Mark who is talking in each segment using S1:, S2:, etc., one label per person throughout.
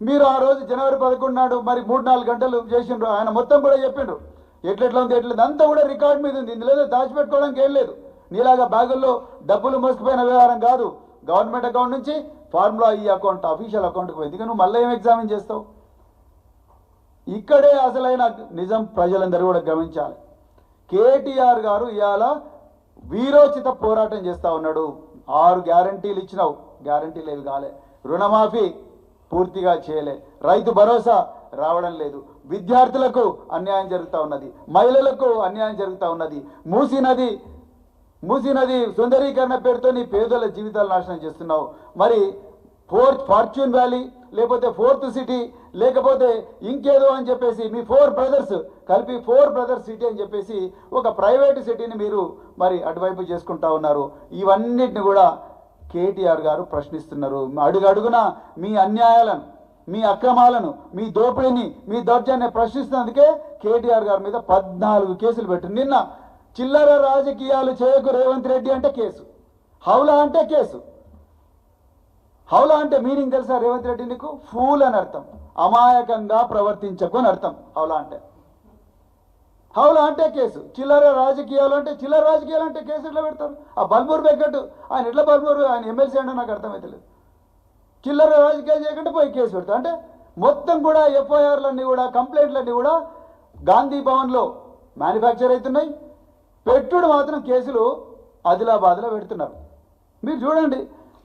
S1: మీరు ఆ రోజు జనవరి పదకొండు నాడు మరి మూడు నాలుగు గంటలు చేసిండ్రు. ఆయన మొత్తం కూడా చెప్పిండ్రు ఎట్లెట్లా ఉంది ఎట్లేదు అంతా కూడా రికార్డ్ మీద ఉంది. ఇందులో దాచిపెట్టుకోవడానికి ఏం లేదు. నీలాగా బ్యాగుల్లో డబ్బులు మోసుకుపోయిన వ్యవహారం కాదు. గవర్నమెంట్ అకౌంట్ నుంచి ఫార్ములా ఈ అకౌంట్ అఫీషియల్ అకౌంట్కి పోయింది. ఇక నువ్వు మళ్ళీ ఏం ఎగ్జామిన్ చేస్తావు? ఇక్కడే అసలైన నిజం ప్రజలందరూ కూడా గమనించాలి. కేటీఆర్ గారు ఇవాళ వీరోచిత పోరాటం చేస్తా ఉన్నాడు. ఆరు గ్యారంటీలు ఇచ్చినావు. గ్యారంటీలు ఏవి కాలే. రుణమాఫీ పూర్తిగా చేయలే. రైతు భరోసా రావడం లేదు. విద్యార్థులకు అన్యాయం జరుగుతూ ఉన్నది. మహిళలకు అన్యాయం జరుగుతూ ఉన్నది. మూసీ నది మూసీ నది సుందరీకరణ పేరుతో నీ పేదల జీవితాలు నాశనం చేస్తున్నావు. మరి ఫోర్త్ ఫార్చ్యూన్ వ్యాలీ లేకపోతే ఫోర్త్ సిటీ లేకపోతే ఇంకేదో అని చెప్పేసి మీ ఫోర్ బ్రదర్స్ కలిపి ఫోర్ బ్రదర్స్ సిటీ అని చెప్పేసి ఒక ప్రైవేట్ సిటీని మీరు మరి అటువైపు చేసుకుంటా ఉన్నారు. ఇవన్నిటిని కూడా కేటీఆర్ గారు ప్రశ్నిస్తున్నారు. అడుగడుగున మీ అన్యాయాలను మీ అక్రమాలను మీ దోపిడీని మీ దౌర్జన్యాన్ని ప్రశ్నిస్తున్నందుకే కేటీఆర్ గారి మీద పద్నాలుగు కేసులు పెట్టు నిన్న చిల్లర రాజకీయాలు చేయకు రేవంత్ రెడ్డి అంటే కేసు. హౌలా అంటే కేసు. హౌలా అంటే మీనింగ్ తెలుసా రేవంత్ రెడ్డి నీకు? ఫూల్ అని అర్థం. అమాయకంగా ప్రవర్తించకు అని అర్థం. హౌలా అంటే. హౌలా అంటే కేసు. చిల్లర రాజకీయాలు అంటే చిల్లర రాజకీయాలు అంటే కేసు ఎట్లా పెడతారు? ఆ బల్మూరు బెగ్గట్టు. ఆయన ఎట్లా బల్మూరు? ఆయన ఎమ్మెల్సీ అంటే నాకు అర్థమైతలేదు. చిల్లర రాజకీయాలు చేయకుండా పోయి కేసు పెడతా. అంటే మొత్తం కూడా ఎఫ్ఐఆర్లన్నీ కూడా కంప్లైంట్లన్నీ కూడా గాంధీ భవన్లో మ్యానుఫ్యాక్చర్ అవుతున్నాయి. పెట్టుడు మాత్రం కేసులు ఆదిలాబాద్లో పెడుతున్నారు. మీరు చూడండి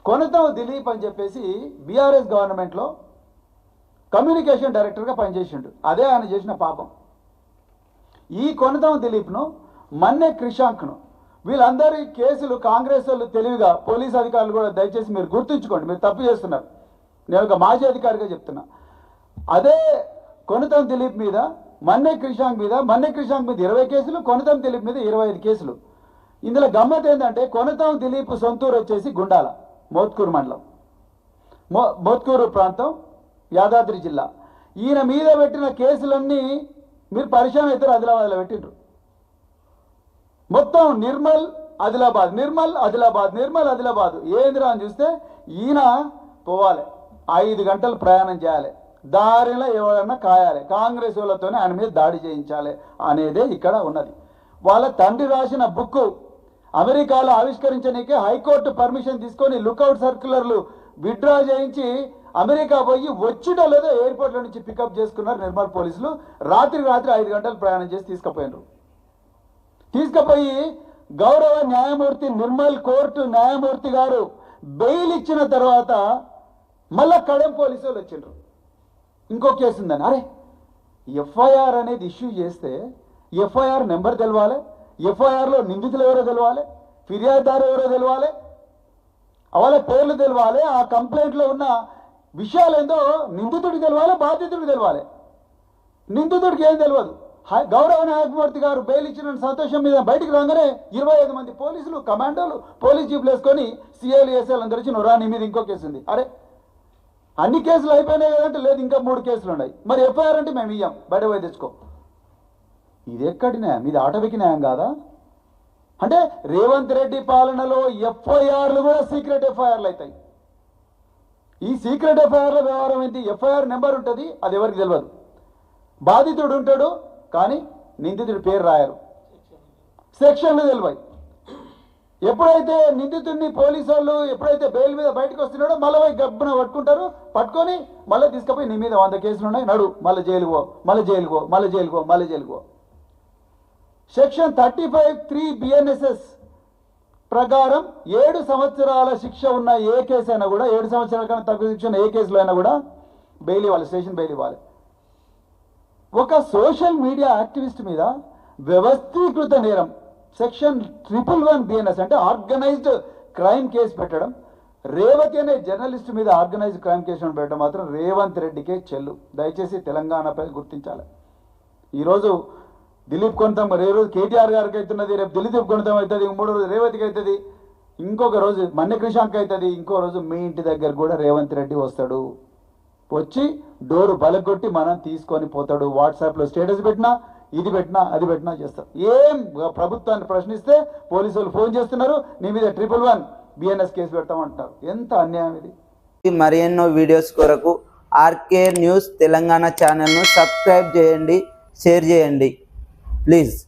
S1: కొనతం దిలీప్ అని చెప్పేసి బీఆర్ఎస్ గవర్నమెంట్లో కమ్యూనికేషన్ డైరెక్టర్గా పనిచేసిండు. అదే ఆయన చేసిన పాపం. ఈ కొనతం దిలీప్ను మన్నే క్రిషాంక్ను. వీళ్ళందరి కేసులు కాంగ్రెస్ వాళ్ళు తెలివిగా పోలీస్ అధికారులు కూడా దయచేసి మీరు గుర్తుంచుకోండి మీరు తప్పు చేస్తున్నారు. నేను ఒక మాజీ అధికారిగా చెప్తున్నా. అదే కొనతం దిలీప్ మీద మన్నె క్రిషాంక్ మీద మన్నె క్రిషాంక్ మీద ఇరవై కేసులు కొనతం దిలీప్ మీద ఇరవై ఐదు కేసులు. ఇందులో గమ్మత్ ఏంటంటే కొనతం దిలీప్ సొంతూరు వచ్చేసి గుండాల మోత్కూరు మండలం. మో మోత్కూరు ప్రాంతం యాదాద్రి జిల్లా. ఈయన మీద పెట్టిన కేసులన్నీ మీరు పరిచయం అయితే ఆదిలాబాద్లో పెట్టిండ్రు. మొత్తం నిర్మల్ ఆదిలాబాద్ నిర్మల్ ఆదిలాబాద్ నిర్మల్ ఆదిలాబాద్. ఏందిరా అని చూస్తే ఈయన పోవాలి. ఐదు గంటలు ప్రయాణం చేయాలి. దారిలో ఎవరన్నా కాయాలి. కాంగ్రెస్ వాళ్ళతోనే ఆయన మీద దాడి చేయించాలి అనేదే ఇక్కడ ఉన్నది. వాళ్ళ తండ్రి రాసిన బుక్ అమెరికాలో ఆవిష్కరించడానికి హైకోర్టు పర్మిషన్ తీసుకొని లుకౌట్ సర్క్యులర్లు విత్డ్రా చేయించి అమెరికా పోయి వచ్చిన లేదో ఎయిర్పోర్ట్లో నుంచి పికప్ చేసుకున్నారు నిర్మల్ పోలీసులు. రాత్రి రాత్రి ఐదు గంటలు ప్రయాణం చేసి తీసుకుపోయినారు. తీసుకుపోయి గౌరవ న్యాయమూర్తి నిర్మల్ కోర్టు న్యాయమూర్తి గారు బెయిల్ ఇచ్చిన తర్వాత మళ్ళా కడెం పోలీసు వాళ్ళు వచ్చిండ్రు. ఇంకో కేసు ఉందని. అరే ఎఫ్ఐఆర్ అనేది ఇష్యూ చేస్తే ఎఫ్ఐఆర్ నెంబర్ తెలవాలి ఎఫ్ఐఆర్లో నిందితులు ఎవరో తెలవాలి ఫిర్యాదుదారు ఎవరో తెలవాలి వాళ్ళ పేర్లు తెలవాలి ఆ కంప్లైంట్లో ఉన్న విషయాలు ఏందో నిందితుడికి తెలవాలి బాధితుడికి తెలవాలి. నిందితుడికి ఏం తెలియదు గౌరవ న్యాయమూర్తి గారు బెయిల్ ఇచ్చిన సంతోషం మీద బయటికి రాగానే ఇరవై ఐదు మంది పోలీసులు కమాండోలు పోలీస్ జీపులు వేసుకొని సీఏలు ఏసీలు అందరూ వచ్చి నువ్వు మీద ఇంకో కేసు ఉంది. అరే అన్ని కేసులు అయిపోయినాయి కదంటే లేదు ఇంకా మూడు కేసులు ఉన్నాయి. మరి ఎఫ్ఐఆర్ అంటే మేము ఇయ్యాం. బయట పోయి తెచ్చుకో. ఇది ఎక్కడి న్యాయం? ఇది ఆటవికి న్యాయం కాదా? అంటే రేవంత్ రెడ్డి పాలనలో ఎఫ్ఐఆర్లు కూడా సీక్రెట్ ఎఫ్ఐఆర్లు అవుతాయి. ఈ సీక్రెట్ ఎఫ్ఐఆర్ల వ్యవహారం ఏంటి? ఎఫ్ఐఆర్ నెంబర్ ఉంటుంది అది ఎవరికి తెలియదు బాధితుడు ఉంటాడు కానీ నిందితుడి పేరు రాయరు. సెక్షన్లు తెలివాయి. ఎప్పుడైతే నిందితుడిని పోలీసు వాళ్ళు ఎప్పుడైతే బెయిల్ మీద బయటకు వస్తున్నాడో మళ్ళీ గబ్బున పట్టుకుంటారు. పట్టుకొని మళ్ళీ తీసుకుపోయి నీ మీద వంద కేసులు ఉన్నాయి నడు మళ్ళీ జైలుకో మళ్ళీ జైలుకో మళ్ళీ జైలుకో మళ్ళీ జైలుకో section thirty five three BNSS ప్రకారం ఏడు సంవత్సరాల శిక్ష ఉన్న ఏ కేసు అయినా కూడా ఏడు సంవత్సరాల కన్నా తక్కువ శిక్ష ఉన్న ఏ కేసులో అయినా కూడా బెయిల్ ఇవ్వాలి స్టేషన్ బెయిల్ ఇవ్వాలి. ఒక సోషల్ మీడియా యాక్టివిస్ట్ మీద వ్యవస్థీకృత నేరం సెక్షన్ ట్రిపుల్ వన్ బిఎన్ఎస్ అంటే ఆర్గనైజ్డ్ క్రైమ్ కేసు పెట్టడం రేవతి అనే జర్నలిస్ట్ మీద ఆర్గనైజ్డ్ క్రైమ్ కేసు పెట్టడం మాత్రం రేవంత్ రెడ్డికే చెల్లు. దయచేసి తెలంగాణపై గుర్తించాలి. ఈరోజు దిలీప్ కొనతం రేపు రోజు కేటీఆర్ గారికి అవుతున్నది రేపు దిలీప్ కొంతం అవుతుంది మూడో రోజు రేవతికి అవుతుంది ఇంకొక రోజు మన్నకృషాంక్ అవుతుంది ఇంకో రోజు మీ ఇంటి దగ్గర కూడా రేవంత్ రెడ్డి వస్తాడు. వచ్చి డోరు బలగొట్టి మనం తీసుకొని పోతాడు. వాట్సాప్లో స్టేటస్ పెట్టినా ఇది పెట్టినా అది పెట్టినా చేస్తారు. ఏం ప్రభుత్వాన్ని ప్రశ్నిస్తే పోలీసు వాళ్ళు ఫోన్ చేస్తున్నారు నీ మీద ట్రిపుల్ వన్ బిఎన్ఎస్ కేసు పెడతామంటారు. ఎంత అన్యాయం ఇది?
S2: మరి ఎన్నో వీడియోస్ కొరకు ఆర్కే న్యూస్ తెలంగాణ ఛానల్ను సబ్స్క్రైబ్ చేయండి షేర్ చేయండి. please.